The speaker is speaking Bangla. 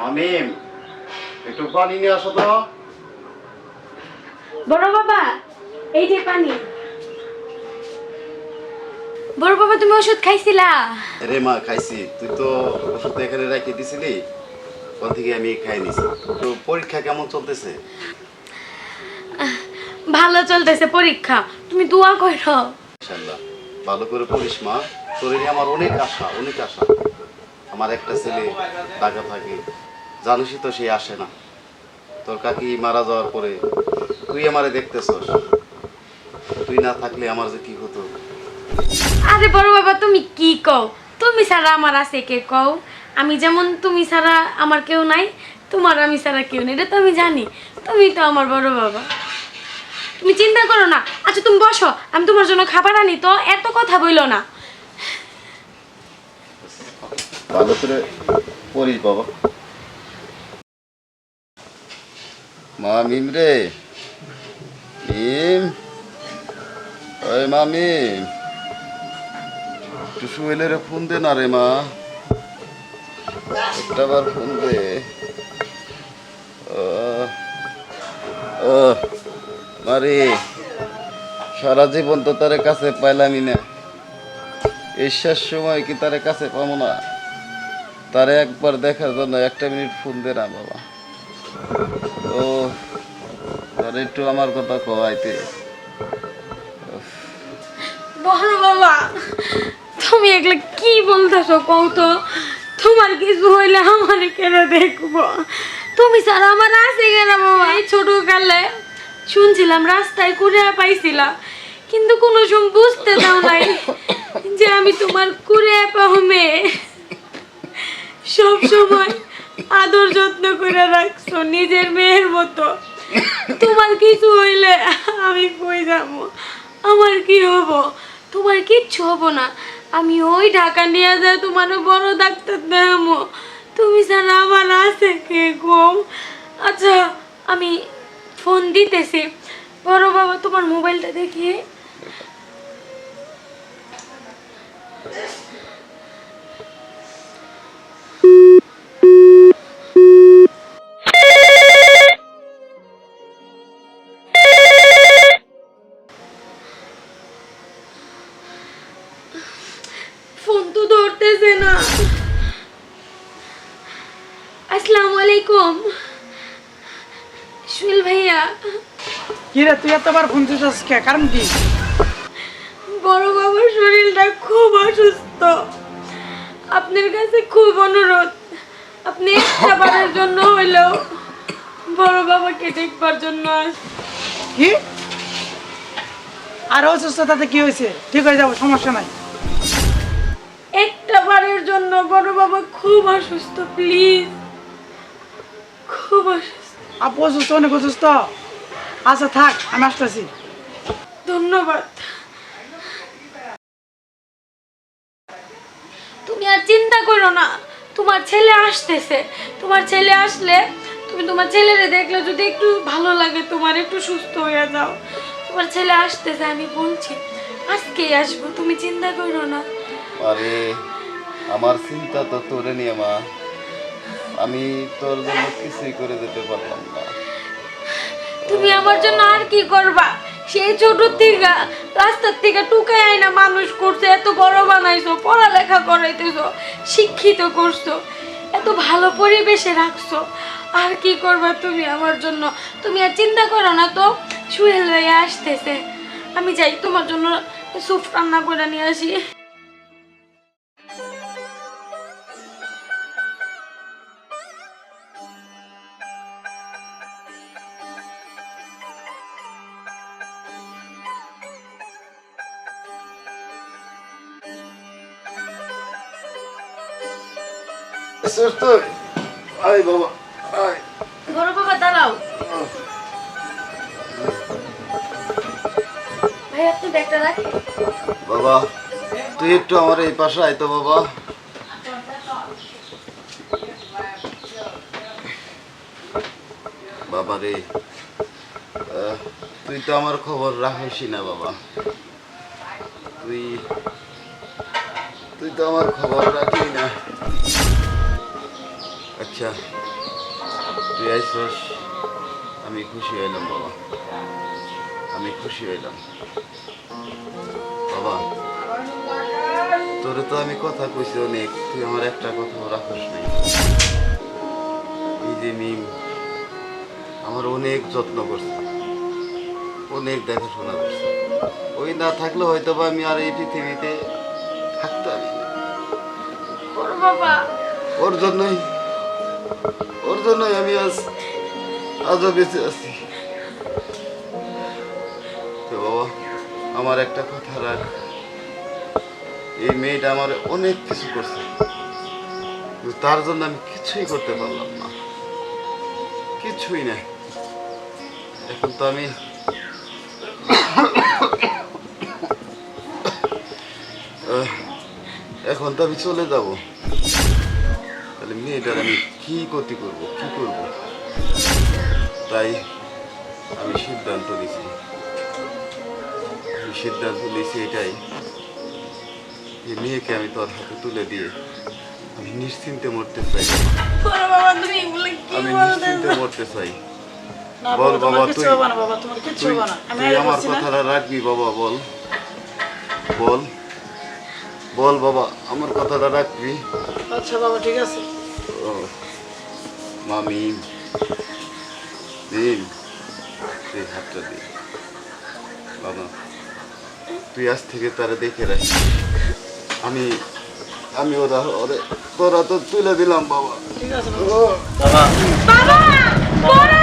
মামিম একটু পানি নিয়ে আসো তো। বড় বাবা এই যে পানি। বড় বাবা তুমি ওষুধ খাইছিলা? রে মা খাইছি। তুই তো ওষুধ এখানে রেখে দিছিলি ওখান থেকে আমি খাই নিছি। তো পরীক্ষা কেমন চলতেছে? ভালো চলতেছে পরীক্ষা। তুমি দোয়া করো। ইনশাল্লাহ ভালো করে পড়িস মা। তোর এই আমার অনেক আশা অনেক আশা। আমার একটা ছেলে ঢাকা থাকে। জানিসই তো সে আসে না। তোর কাকি মারা যাওয়ার পরে তুই আমারে দেখতেছস। তুই না থাকলে আমার যে কি হতো? আরে বড় বাবা তুমি কি কও? তুমি ছাড়া আমার আছে কে কও? আমি যেমন তুমি ছাড়া আমার কেউ নাই তোমার আমি ছাড়া কেউ নেই এটা তো আমি জানি। তুমি তো আমার বড় বাবা। তুমি চিন্তা করো না। আচ্ছা তুমি বসো। আমি তোমার জন্য খাবার আনি তো এত কথা বইলো না। ভালো করে পড়িস বাবা। মা মিম রে। মিম ওই মা মিম একটু সুহেলের ফোন দে না রে মা। একটা বার ফোন দে। ও। মারে সারা জীবন তো তার কাছে পাইলামই না। এই শেষ সময় কি তার কাছে পাবো না? তারে একবার দেখার জন্য একটা মিনিট ফোন দে না বাবা। ও। একটু আমার কথা কওয়াইতে। বড় বাবা তুমি এগুলো কি বলতেছো কও তো? তোমার কিছু হইলে আমারে কেন দেখব? তুমি স্যার আমার আছে কেন বাবা? এই ছোট কালে শুনছিলাম রাস্তায় কুড়ে পাইছিলাম কিন্তু কোনো সময় বুঝতে দাও নাই যে আমি তোমার কুড়ে পাহমে সব সময় আদর যত্ন করে রাখছো নিজের মেয়ের মতো। তোমার কিছু হইলে আমি কই যাব? আমার কি হব? তোমার কিচ্ছু হব না। আমি ওই ঢাকা নিয়ে যাই তোমার বড় ডাক্তার দেখামো। তুমি ছাড়া আমার আছে কে গো আচ্ছা আমি ফোন দিতেছি। বড় বাবা, তোমার মোবাইলটা দেখিয়ে তো ধরতেছে না। আসসালামু আলাইকুম। ভাইয়া। কি রে তুই এতবার ফোন দিছিস কে? কারণ কি? বড় বাবার শরীরটা খুব অসুস্থ। আপনার কাছে খুব অনুরোধ। আপনি একটা বারের জন্য হইলেও বড় বাবাকে দেখবার জন্য কি? আর অসুস্থতাতে কি হয়েছে? ঠিক হয়ে যাব সমস্যা নাই। একটা জন্য বড় বাবা খুব অসুস্থ প্লিজ খুব অসুস্থ। আপু অসুস্থ অনেক অসুস্থ। আচ্ছা থাক আমি আসতেছি। ধন্যবাদ। তুমি আর চিন্তা করো না তোমার ছেলে আসতেছে। তোমার ছেলে আসলে তুমি তোমার ছেলেরে দেখলে যদি একটু ভালো লাগে তোমার একটু সুস্থ হয়ে যাও। তোমার ছেলে আসতেছে আমি বলছি আজকেই আসব তুমি চিন্তা করো না। আরে আমার চিন্তা তো তোরে নিয়ে, মা। আমি তোর জন্য কিছুই করে দিতে পারলাম না। তুমি আমার জন্য আর কি করবা? সেই ছোট থেকে, রাস্তার থেকে টুকাই আইনা মানুষ করছে, এত বড় বানাইছো, পড়ালেখা করাইতেছো, শিক্ষিত করছ, এত ভালো পরিবেশে রাখছো। আর কি করবা তুমি আমার জন্য? তুমি আর চিন্তা করো না তো, সুহেল ভাইয়া আসতেছে। আমি যাই, তোমার জন্য স্যুপ রান্না করে নিয়ে আসি। আয় বাবা আয় বড় বাবা দাঁড়াও ব্যাগটা বাবা, তুই একটু আমার এই পাশে আয় তো বাবা। বাবা রে তুই তো আমার খবর রাখিসই না বাবা। তুই তুই তো আমার খবর রাখি না। আচ্ছা তুই আইসস আমি খুশি হইলাম বাবা। আমি খুশি হইলাম। বাবা তোরে তো আমি কথা কইছি অনেক তুই আমার একটা কথা রাখিস নাই। এই যে মিম আমার অনেক যত্ন করছে অনেক দেখাশোনা করছে। ওই না থাকলে হয়তো বা আমি আর এই পৃথিবীতে বাবা। ওর জন্যই ওর জন্যই আমি আজ, আজও বেঁচে আছি। তো বাবা, আমার একটা কথা রাখ। এই মেয়েটা আমার অনেক কিছু করছে। তার জন্য আমি কিছুই করতে পারলাম না। কিছুই না এখন তো আমি এখন তো আমি চলে যাব। তাহলে মেয়েটার আমি কি ক্ষতি করব? কি করব? তাই আমি সিদ্ধান্ত নিয়েছি আমি সিদ্ধান্ত নিয়েছি এটাই যে মেয়েকে আমি তোর হাতে তুলে দিয়ে আমি নিশ্চিন্তে মরতে চাই। আমি নিশ্চিন্তে মরতে চাই। বল বাবা তুই- তুই আমার কথাটা রাখবি বাবা বল। বল। বল বাবা আমার কথাটা রাখবি। আচ্ছা বাবা ঠিক আছে। ও মামি দিন তুই হাতটা দে বাবা তুই আজ থেকে তারা দেখে রাখি। আমি আমি ওরা ওরে তোরা তো তুলে দিলাম বাবা। ঠিক আছে বাবা। বাবা